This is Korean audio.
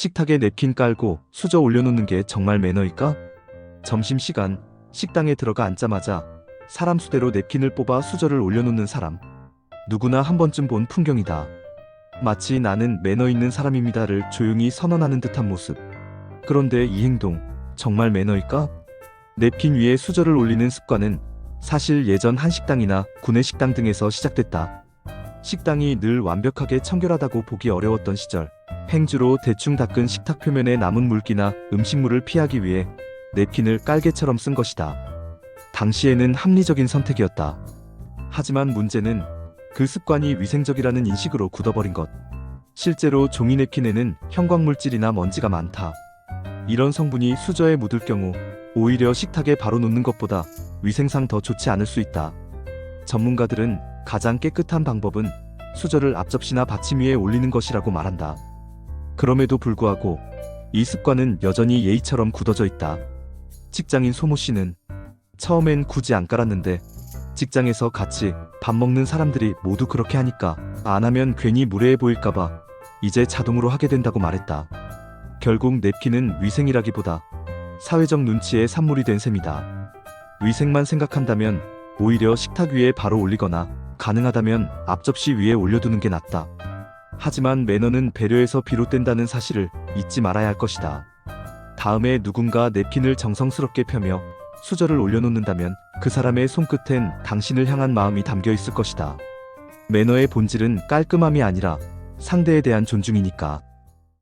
식탁에 냅킨 깔고 수저 올려놓는 게 정말 매너일까? 점심시간 식당에 들어가 앉자마자 사람 수대로 냅킨을 뽑아 수저를 올려놓는 사람. 누구나 한 번쯤 본 풍경이다. 마치 나는 매너 있는 사람입니다를 조용히 선언하는 듯한 모습. 그런데 이 행동 정말 매너일까? 냅킨 위에 수저를 올리는 습관은 사실 예전 한식당이나 구내식당 등에서 시작됐다. 식당이 늘 완벽하게 청결하다고 보기 어려웠던 시절, 행주로 대충 닦은 식탁 표면에 남은 물기나 음식물을 피하기 위해 냅킨을 깔개처럼 쓴 것이다. 당시에는 합리적인 선택이었다. 하지만 문제는 그 습관이 위생적이라는 인식으로 굳어버린 것. 실제로 종이 냅킨에는 형광물질이나 먼지가 많다. 이런 성분이 수저에 묻을 경우 오히려 식탁에 바로 놓는 것보다 위생상 더 좋지 않을 수 있다. 전문가들은 가장 깨끗한 방법은 수저를 앞접시나 받침 위에 올리는 것이라고 말한다. 그럼에도 불구하고 이 습관은 여전히 예의처럼 굳어져 있다. 직장인 소모 씨는 처음엔 굳이 안 깔았는데 직장에서 같이 밥 먹는 사람들이 모두 그렇게 하니까 안 하면 괜히 무례해 보일까봐 이제 자동으로 하게 된다고 말했다. 결국 냅킨은 위생이라기보다 사회적 눈치의 산물이 된 셈이다. 위생만 생각한다면 오히려 식탁 위에 바로 올리거나 가능하다면 앞접시 위에 올려두는 게 낫다. 하지만 매너는 배려에서 비롯된다는 사실을 잊지 말아야 할 것이다. 다음에 누군가 냅킨을 정성스럽게 펴며 수저를 올려놓는다면 그 사람의 손끝엔 당신을 향한 마음이 담겨 있을 것이다. 매너의 본질은 깔끔함이 아니라 상대에 대한 존중이니까.